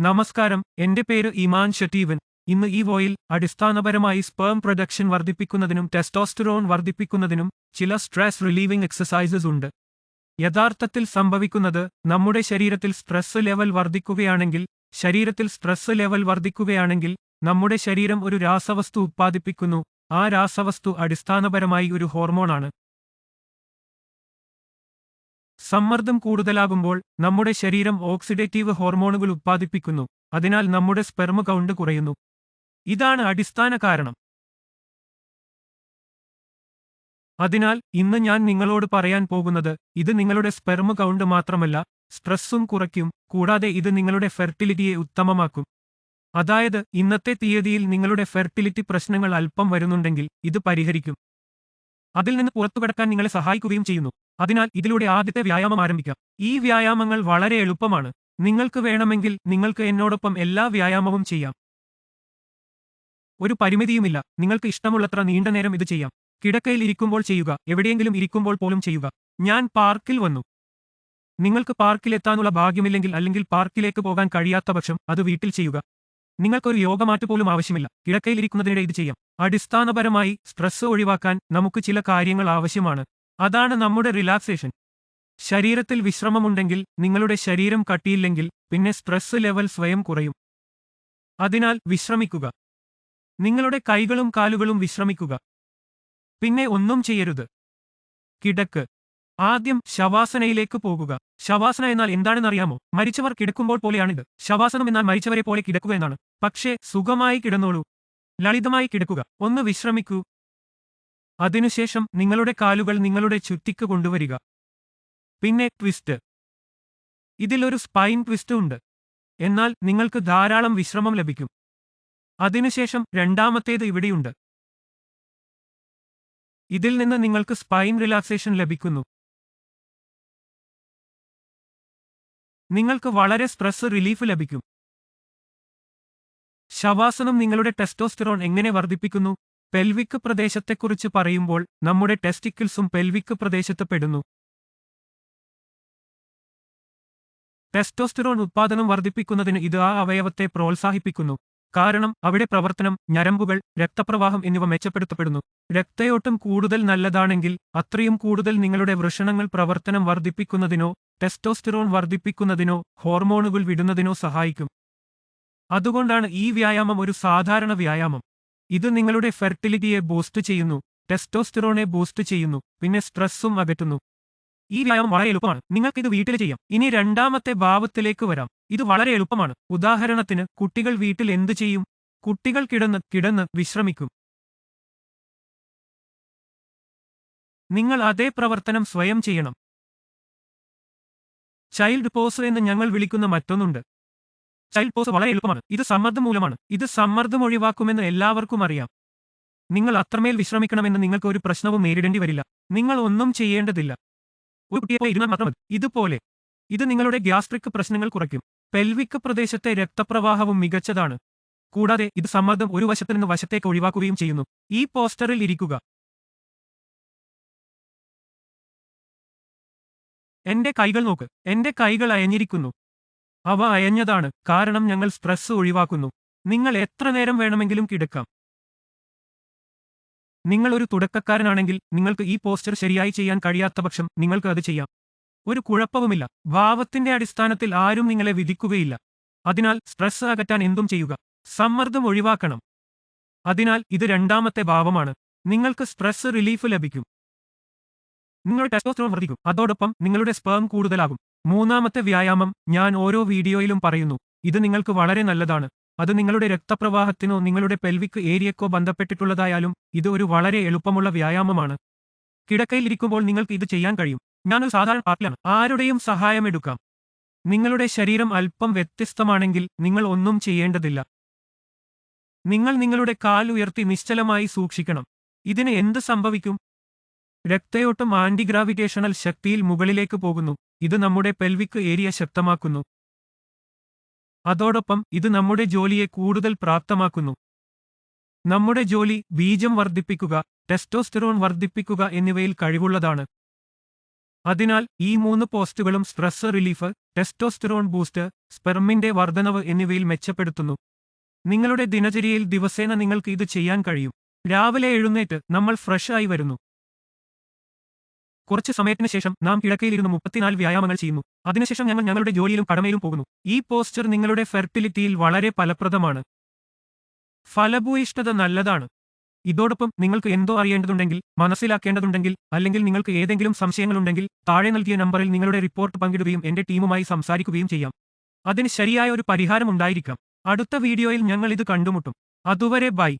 നമസ്കാരം. എന്റെ പേര് ഇമാൻ ഷട്ടീവൻ. ഇന്ന് ഈ വോയിൽ അടിസ്ഥാനപരമായി സ്പേം പ്രൊഡക്ഷൻ വർദ്ധിപ്പിക്കുന്നതിനും ടെസ്റ്റോസ്റ്ററോൺ വർദ്ധിപ്പിക്കുന്നതിനും ചില സ്ട്രെസ് റിലീവിംഗ് എക്സസൈസസ് ഉണ്ട്. യഥാർത്ഥത്തിൽ സംഭവിക്കുന്നത് നമ്മുടെ ശരീരത്തിൽ സ്ട്രെസ് ലെവൽ വർദ്ധിക്കുകയാണെങ്കിൽ ശരീരത്തിൽ സ്ട്രെസ് ലെവൽ വർദ്ധിക്കുകയാണെങ്കിൽ നമ്മുടെ ശരീരം ഒരു രാസവസ്തു ഉത്പാദിപ്പിക്കുന്നു. ആ രാസവസ്തു അടിസ്ഥാനപരമായി ഒരു ഹോർമോണാണ് സമ്മർദ്ദം കൂടുതലാകുമ്പോൾ നമ്മുടെ ശരീരം ഓക്സിഡേറ്റീവ് ഹോർമോണുകൾ ഉത്പാദിപ്പിക്കുന്നു അതിനാൽ നമ്മുടെ സ്പെർമ കൗണ്ട് കുറയുന്നു. ഇതാണ് അടിസ്ഥാന കാരണം. അതിനാൽ ഇന്ന് ഞാൻ നിങ്ങളോട് പറയാൻ പോകുന്നത് ഇത് നിങ്ങളുടെ സ്പെർമ കൗണ്ട് മാത്രമല്ല സ്ട്രെസ്സും കുറയ്ക്കും കൂടാതെ ഇത് നിങ്ങളുടെ ഫെർട്ടിലിറ്റിയെ ഉത്തമമാക്കും. അതായത് ഇന്നത്തെ തീയതിയിൽ നിങ്ങളുടെ ഫെർട്ടിലിറ്റി പ്രശ്നങ്ങൾ അല്പം വരുന്നുണ്ടെങ്കിൽ ഇത് പരിഹരിക്കും. അതിൽ നിന്ന് പുറത്തുകടക്കാൻ നിങ്ങളെ സഹായിക്കുകയും ചെയ്യുന്നു. അതിനാൽ ഇതിലൂടെ ആദ്യത്തെ വ്യായാമം ആരംഭിക്കാം. ഈ വ്യായാമങ്ങൾ വളരെ എളുപ്പമാണ്. നിങ്ങൾക്ക് വേണമെങ്കിൽ നിങ്ങൾക്ക് എന്നോടൊപ്പം എല്ലാ വ്യായാമവും ചെയ്യാം. ഒരു പരിമിതിയുമില്ല. നിങ്ങൾക്ക് ഇഷ്ടമുള്ളത്ര നീണ്ട നേരം ഇത് ചെയ്യാം. കിടക്കയിൽ ഇരിക്കുമ്പോൾ ചെയ്യുക. എവിടെയെങ്കിലും ഇരിക്കുമ്പോൾ പോലും ചെയ്യുക. ഞാൻ പാർക്കിൽ വന്നു. നിങ്ങൾക്ക് പാർക്കിലെത്താനുള്ള ഭാഗ്യമില്ലെങ്കിൽ അല്ലെങ്കിൽ പാർക്കിലേക്ക് പോകാൻ കഴിയാത്ത പക്ഷം അത് വീട്ടിൽ ചെയ്യുക. നിങ്ങൾക്കൊരു യോഗമാറ്റ് പോലും ആവശ്യമില്ല. കിടക്കയിൽ ഇരിക്കുന്നതിനിടെ ഇത് ചെയ്യാം. അടിസ്ഥാനപരമായി സ്ട്രെസ് ഒഴിവാക്കാൻ നമുക്ക് ചില കാര്യങ്ങൾ ആവശ്യമാണ്. അതാണ് നമ്മുടെ റിലാക്സേഷൻ ശരീരത്തിൽ വിശ്രമമുണ്ടെങ്കിൽ നിങ്ങളുടെ ശരീരം കട്ടിയില്ലെങ്കിൽ പിന്നെ സ്ട്രെസ് ലെവൽ സ്വയം കുറയും. അതിനാൽ വിശ്രമിക്കുക. നിങ്ങളുടെ കൈകളും കാലുകളും വിശ്രമിക്കുക. പിന്നെ ഒന്നും ചെയ്യരുത്. കിടക്ക്. ആദ്യം ശവാസനയിലേക്ക് പോകുക. ശവാസന എന്നാൽ എന്താണെന്നറിയാമോ? മരിച്ചവർ കിടക്കുമ്പോൾ പോലെയാണിത്. ശവാസനം എന്നാൽ മരിച്ചവരെ പോലെ കിടക്കുക എന്നാണ്. പക്ഷേ സുഖമായി കിടന്നോളൂ. ലളിതമായി കിടക്കുക. ഒന്ന് വിശ്രമിക്കൂ. അതിനുശേഷം നിങ്ങളുടെ കാലുകൾ നിങ്ങളുടെ ചുറ്റിക്ക് കൊണ്ടുവരിക. പിന്നെ ട്വിസ്റ്റ് ഇതിലൊരു സ്പൈൻ ട്വിസ്റ്റ് ഉണ്ട്. എന്നാൽ നിങ്ങൾക്ക് ധാരാളം വിശ്രമം ലഭിക്കും. അതിനുശേഷം രണ്ടാമത്തേത് ഇവിടെയുണ്ട്. ഇതിൽ നിന്ന് നിങ്ങൾക്ക് സ്പൈൻ റിലാക്സേഷൻ ലഭിക്കുന്നു. നിങ്ങൾക്ക് വളരെ സ്ട്രെസ് റിലീഫ് ലഭിക്കും. ശവാസനം നിങ്ങളുടെ ടെസ്റ്റോസ്റ്റിറോൺ എങ്ങനെ വർദ്ധിപ്പിക്കുന്നു? പെൽവിക് പ്രദേശത്തെക്കുറിച്ച് പറയുമ്പോൾ നമ്മുടെ ടെസ്റ്റിക്കിൾസും പെൽവിക് പ്രദേശത്ത് പെടുന്നു. ടെസ്റ്റോസ്റ്റിറോൺ ഉത്പാദനം വർദ്ധിപ്പിക്കുന്നതിന് ഇത് ആ അവയവത്തെ പ്രോത്സാഹിപ്പിക്കുന്നു. കാരണം അവിടെ പ്രവർത്തനം ഞരമ്പുകൾ രക്തപ്രവാഹം എന്നിവ മെച്ചപ്പെടുത്തപ്പെടുന്നു. രക്തയോട്ടം കൂടുതൽ നല്ലതാണെങ്കിൽ അത്രയും കൂടുതൽ നിങ്ങളുടെ വൃഷണങ്ങൾ പ്രവർത്തനം വർദ്ധിപ്പിക്കുന്നതിനോ ടെസ്റ്റോസ്റ്റിറോൺ വർദ്ധിപ്പിക്കുന്നതിനോ ഹോർമോണുകൾ വിടുന്നതിനോ സഹായിക്കും. അതുകൊണ്ടാണ് ഈ വ്യായാമം ഒരു സാധാരണ വ്യായാമം. ഇത് നിങ്ങളുടെ ഫെർട്ടിലിറ്റിയെ ബൂസ്റ്റ് ചെയ്യുന്നു ടെസ്റ്റോസ്റ്റിറോണെ ബൂസ്റ്റ് ചെയ്യുന്നു പിന്നെ സ്ട്രെസ്സും അകറ്റുന്നു. ഈ വ്യായാമം വളരെ എളുപ്പമാണ്. നിങ്ങൾക്ക് ഇത് വീട്ടിൽ ചെയ്യാം. ഇനി രണ്ടാമത്തെ ഭാവത്തിലേക്ക് വരാം. ഇത് വളരെ എളുപ്പമാണ്. ഉദാഹരണത്തിന് കുട്ടികൾ വീട്ടിൽ എന്തു ചെയ്യും? കുട്ടികൾ കിടന്ന് കിടന്ന് വിശ്രമിക്കും. നിങ്ങൾ അതേ പ്രവർത്തനം സ്വയം ചെയ്യണം. ചൈൽഡ് പോസ് എന്ന് ഞങ്ങൾ വിളിക്കുന്ന മറ്റൊന്നുണ്ട്. ചൈൽഡ് പോസ് വളരെ എളുപ്പമാണ്. ഇത് സമ്മർദ്ദം മൂലമാണ്. ഇത് സമ്മർദ്ദം ഒഴിവാക്കുമെന്ന് എല്ലാവർക്കും അറിയാം. നിങ്ങൾ അത്രമേൽ വിശ്രമിക്കണമെന്ന് നിങ്ങൾക്ക് ഒരു പ്രശ്നവും നേരിടേണ്ടി വരില്ല. നിങ്ങൾ ഒന്നും ചെയ്യേണ്ടതില്ല. ഒരു കുട്ടിയെ പോലെ ഇരുന്നാൽ മാത്രം മതി. ഇതുപോലെ. ഇത് നിങ്ങളുടെ ഗ്യാസ്ട്രിക് പ്രശ്നങ്ങൾ കുറയ്ക്കും. പെൽവിക് പ്രദേശത്തെ രക്തപ്രവാഹവും മികച്ചതാണ്. കൂടാതെ ഇത് സമ്മർദ്ദം ഒരു വശത്ത് നിന്ന് വശത്തേക്ക് ഒഴിവാക്കുകയും ചെയ്യുന്നു. ഈ പോസ്റ്ററിൽ ഇരിക്കുക. എന്റെ കൈകൾ നോക്ക്. എന്റെ കൈകൾ അയഞ്ഞിരിക്കുന്നു. അവ അയഞ്ഞതാണ്. കാരണം ഞങ്ങൾ സ്ട്രെസ് ഒഴിവാക്കുന്നു. നിങ്ങൾ എത്ര നേരം വേണമെങ്കിലും കിടക്കാം. നിങ്ങൾ ഒരു തുടക്കക്കാരനാണെങ്കിൽ നിങ്ങൾക്ക് ഈ പോസ്റ്റർ ശരിയായി ചെയ്യാൻ കഴിയാത്ത പക്ഷം നിങ്ങൾക്ക് അത് ചെയ്യാം. ഒരു കുഴപ്പവുമില്ല. ഭാവത്തിന്റെ അടിസ്ഥാനത്തിൽ ആരും നിങ്ങളെ വിധിക്കുകയില്ല. അതിനാൽ സ്ട്രെസ് അകറ്റാൻ എന്തും ചെയ്യുക. സമ്മർദ്ദം ഒഴിവാക്കണം. അതിനാൽ ഇത് രണ്ടാമത്തെ ഭാവമാണ്. നിങ്ങൾക്ക് സ്ട്രെസ് റിലീഫ് ലഭിക്കും. നിങ്ങളുടെ ടെസ്റ്റോസ്റ്ററോൺ വർദ്ധിക്കും. അതോടൊപ്പം നിങ്ങളുടെ സ്പേം കൂടുതലാകും. മൂന്നാമത്തെ വ്യായാമം ഞാൻ ഓരോ വീഡിയോയിലും പറയുന്നു. ഇത് നിങ്ങൾക്ക് വളരെ നല്ലതാണ്. അത് നിങ്ങളുടെ രക്തപ്രവാഹത്തിനോ നിങ്ങളുടെ പെൽവിക് ഏരിയക്കോ ബന്ധപ്പെട്ടിട്ടുള്ളതായാലും ഇത് ഒരു വളരെ എളുപ്പമുള്ള വ്യായാമമാണ്. കിടക്കയിലിരിക്കുമ്പോൾ നിങ്ങൾക്ക് ഇത് ചെയ്യാൻ കഴിയും. ഞാനൊരു സാധാരണ പാർട്ടിലാണ് ആരുടെയും സഹായമെടുക്കാം നിങ്ങളുടെ ശരീരം അല്പം വ്യത്യസ്തമാണെങ്കിൽ നിങ്ങൾ ഒന്നും ചെയ്യേണ്ടതില്ല. നിങ്ങൾ നിങ്ങളുടെ കാൽ ഉയർത്തി നിശ്ചലമായി സൂക്ഷിക്കണം. ഇതിന് എന്ത് സംഭവിക്കും? രക്തയോട്ടം ആന്റിഗ്രാവിറ്റേഷണൽ ശക്തിയിൽ മുകളിലേക്ക് പോകുന്നു. ഇത് നമ്മുടെ പെൽവിക് ഏരിയ ശക്തമാക്കുന്നു. അതോടൊപ്പം ഇത് നമ്മുടെ ജോലിയെ കൂടുതൽ പ്രാപ്തമാക്കുന്നു. നമ്മുടെ ജോലി ബീജം വർദ്ധിപ്പിക്കുക ടെസ്റ്റോസ്റ്റെറോൺ വർദ്ധിപ്പിക്കുക എന്നിവയിൽ കഴിവുള്ളതാണ്. അതിനാൽ ഈ മൂന്ന് പോസ്റ്റുകളും സ്ട്രെസ് റിലീഫ് ടെസ്റ്റോസ്റ്ററോൺ ബൂസ്റ്റ് സ്പെർമിന്റെ വർധനവ് എന്നിവയിൽ മെച്ചപ്പെടുത്തുന്നു. നിങ്ങളുടെ ദിനചര്യയിൽ ദിവസേന നിങ്ങൾക്ക് ഇത് ചെയ്യാൻ കഴിയും. രാവിലെ എഴുന്നേറ്റ് നമ്മൾ ഫ്രഷ് ആയി വരുന്നു. കുറച്ച് സമയത്തിന് ശേഷം നാം കിടക്കയിലിരുന്ന് മുപ്പത്തിനാല് വ്യായാമങ്ങൾ ചെയ്യുന്നു. അതിനുശേഷം ഞങ്ങൾ ഞങ്ങളുടെ ജോലിയിലും കടമയിലും പോകുന്നു. ഈ പോസ്റ്റർ നിങ്ങളുടെ ഫെർട്ടിലിറ്റിയിൽ വളരെ ഫലപ്രദമാണ്. ഫലഭൂയിഷ്ഠത നല്ലതാണ്. ഇതോടൊപ്പം നിങ്ങൾക്ക് എന്തോ അറിയേണ്ടതുണ്ടെങ്കിൽ മനസ്സിലാക്കേണ്ടതുണ്ടെങ്കിൽ അല്ലെങ്കിൽ നിങ്ങൾക്ക് ഏതെങ്കിലും സംശയങ്ങളുണ്ടെങ്കിൽ താഴെ നൽകിയ നമ്പറിൽ നിങ്ങളുടെ റിപ്പോർട്ട് പങ്കിടുകയും എന്റെ ടീമുമായി സംസാരിക്കുകയും ചെയ്യാം. അതിന് ശരിയായ ഒരു പരിഹാരം ഉണ്ടായിരിക്കാം. അടുത്ത വീഡിയോയിൽ ഞങ്ങൾ ഇത് കണ്ടുമുട്ടും. അതുവരെ ബൈ.